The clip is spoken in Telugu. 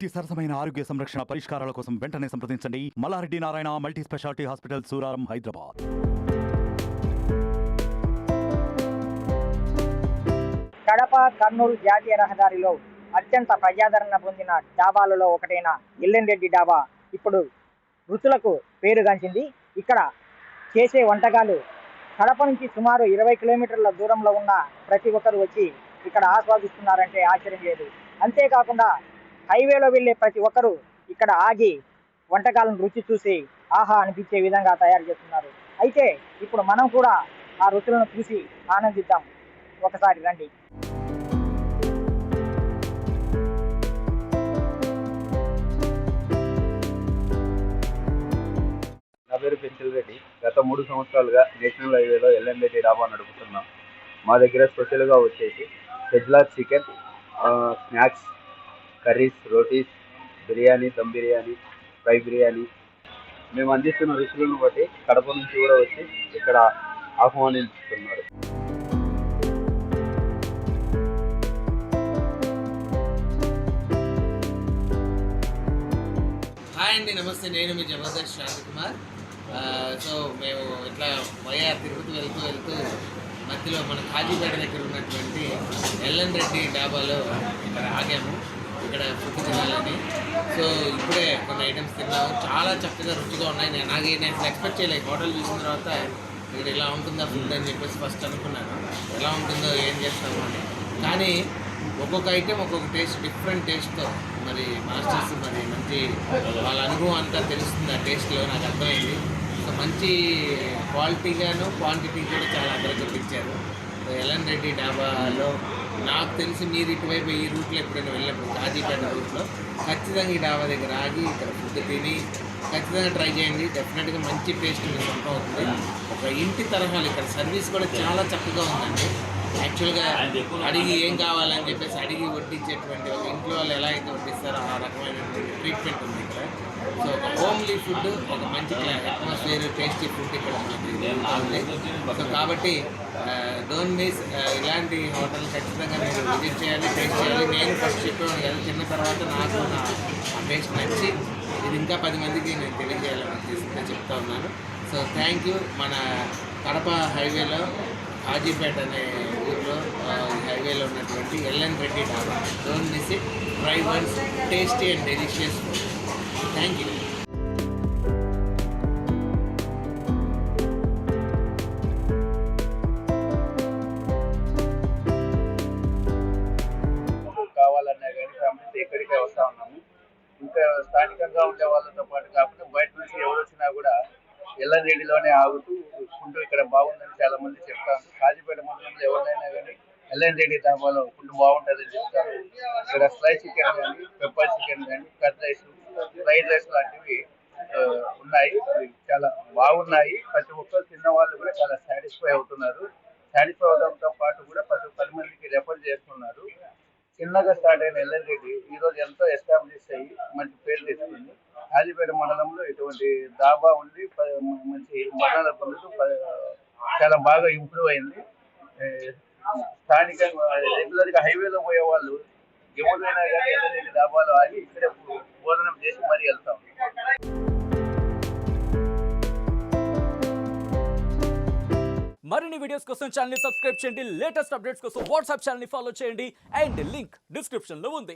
పూర్తి సరసమైన ఆరోగ్య సంరక్షణ పరిష్కారాల కోసం వెంటనే సంప్రదించండి. Mallareddy Narayana multi speciality hospital Suraram Hyderabad. Kadapa Kurnool జాతీయ రహదారిలో అత్యంత ప్రజాదరణ పొందిన డాబాలలో ఒకటైన ఎల్లెంరెడ్డి డాబా ఇప్పుడు రుచులకు పేరుగాంచింది ఇక్కడ చేసే వంటకాలు కడప నుంచి సుమారు ఇరవై కిలోమీటర్ల దూరంలో ఉన్న ప్రతి ఒక్కరు వచ్చి ఇక్కడ ఆస్వాదిస్తున్నారంటే ఆశ్చర్యం లేదు. అంతేకాకుండా హైవేలో వెళ్ళే ప్రతి ఒక్కరూ ఇక్కడ ఆగి వంటకాలను రుచి చూసి ఆహా అనిపించే విధంగా తయారు చేస్తున్నారు. అయితే ఇప్పుడు మనం కూడా ఆ రుచులను చూసి ఆనందిద్దాం. ఒకసారి రండి. నా పేరు పెంచల్ రెడ్డి. గత మూడు సంవత్సరాలుగా నేషనల్ హైవేలో ఎల్ఎన్రెడ్డి డాబా నడుపుతున్నాం. మా దగ్గర స్పెషల్గా వచ్చేసి పెజ్లా chicken snacks curries rotis biryani dum biryani fry biryani. మేము అందిస్తున్న రుచులను బట్టి కడప నుంచి కూడా వచ్చి ఇక్కడ ఆహ్వానిస్తున్నారు. హాయ్ అండి నమస్తే. నేను మీ జబర్దస్త్ శాంతి కుమార్. సో మేము ఇట్లా వైఆర్ తిరుపతి వెళ్తూ వెళ్తూ మధ్యలో మన కాజీపేట దగ్గర ఉన్నటువంటి ఎల్ఎన్ రెడ్డి డాబాలో ఇక్కడ ఆగాము. ఇక్కడ ఫుడ్ తినాలని సో ఇప్పుడే కొన్ని ఐటమ్స్ తిన్నాము. చాలా చక్కగా రుచిగా ఉన్నాయి. నేను నాకు నేను ఎక్స్పెక్ట్ చేయలేదు హోటల్ చూసిన తర్వాత ఇక్కడ ఇలా ఉంటుందా ఫుడ్ అని చెప్పేసి ఫస్ట్ అనుకున్నాను. ఎలా ఉంటుందో ఏం చేస్తాము అని. కానీ ఒక్కొక్క ఐటెం ఒక్కొక్క టేస్ట్ డిఫరెంట్ టేస్ట్తో మరి మాస్టర్స్ మరి మంచి వాళ్ళ అనుభవం అంతా తెలుస్తుంది ఆ టేస్ట్లో నాకు అర్థమైంది. సో మంచి క్వాలిటీగాను క్వాంటిటీ కూడా చాలా అగ్రగతి ఎలన్ రెడ్డి డాబాలో నాకు తెలిసి మీరు ఇటువైపు ఈ రూట్లో ఎప్పుడైనా వెళ్ళినప్పుడు కాజీపేట రూట్లో ఖచ్చితంగా ఈ డాబా దగ్గర ఆగి ఇక్కడ ఫుడ్ తిని ఖచ్చితంగా ట్రై చేయండి. డెఫినెట్గా మంచి టేస్ట్ మీకు సొంతం అవుతుంది. ఒక ఇంటి తరహాలు ఇక్కడ సర్వీస్ కూడా చాలా చక్కగా ఉందండి. యాక్చువల్గా అడిగి ఏం కావాలని చెప్పేసి అడిగి వడ్డించేటువంటి ఒక ఇంట్లో వాళ్ళు ఎలా అయితే వడ్డిస్తారో ఆ రకమైనటువంటి ట్రీట్మెంట్ ఉంది ఇక్కడ. సో ఒక హోమ్లీ ఫుడ్ ఒక మంచి అట్మాస్ఫియర్ టేస్టీ ఫుడ్ ఇక్కడ మనకి ఉంది. సో కాబట్టి డోంట్ మిస్ ఇలాంటి హోటల్ ఖచ్చితంగా మీరు విజిట్ చేయాలి టేస్ట్ చేయాలి. నేను ఫస్ట్ చెప్పాను కదా తిన్న తర్వాత నాకు నా ఆ టేస్ట్ నచ్చి ఇది ఇంకా పది మందికి నేను తెలియజేయాలని చెప్తా ఉన్నాను. సో థ్యాంక్ యూ మన కడప హైవేలో హాజీపేట అనే ఊర్లో హైవేలో ఉన్నటువంటి LN Reddy dhaba. Don't miss it try once tasty and delicious food thank you కావాలన్నా కానీ ఇక్కడికే వస్తూ ఉన్నాము. ఇంకా స్థానికంగా ఉండే వాళ్ళతో పాటు కాకుండా బయట నుంచి ఎవరు వచ్చినా కూడా ఎల్ఎన్రెడ్డిలోనే ఆగుతూ ఫుడ్ ఇక్కడ బాగుందని చాలా మంది చెప్తాను కాజీపేట మండలంలో ఎవరినైనా కానీ ఎల్ఎన్రెడ్డి ధాబాలో ఫుడ్ బాగుంటుందని చెప్తాను ఇక్కడ ఫ్రై చికెన్ కానీ పెప్పర్ చికెన్ కానీ కట్ రైస్ ఫ్రైడ్ రైస్ లాంటివి ఉన్నాయి. చాలా బాగున్నాయి. ప్రతి ఒక్కరు తిన్న వాళ్ళు కూడా చాలా సాటిస్ఫై అవుతున్నారు. సాటిస్ఫై అవడంతో పాటు కూడా ప్రతి పది మందికి రెఫర్ చేస్తున్నారు. చిన్నగా స్టార్ట్ అయిన ఎల్ఎన్రెడ్డి ఈ రోజు ఎంతో ఎస్టాబ్లిష్ అయ్యి మంచి పేరు తెచ్చుకుంది. ఆదిపేట మండలంలో ఇటువంటి దాబా ఉండి మంచి మండల పనులు చాలా బాగా ఇంప్రూవ్ అయింది. స్థానికంగా రెగ్యులర్గా హైవేలో పోయే వాళ్ళు ఎవరైనా కానీ ఎల్ఎన్రెడ్డి దాబాలో ఆగి ఇక్కడే భోజనం చేసి మరీ వెళ్తాం. మరిన్ని వీడియోస్ కోసం ఛానల్ సబ్స్క్రైబ్ చేయండి. లేటెస్ట్ అప్డేట్స్ కోసం వాట్సాప్ ఛానల్ ఫాలో చేయండి. అండ్ లింక్ డిస్క్రిప్షన్లో ఉంది.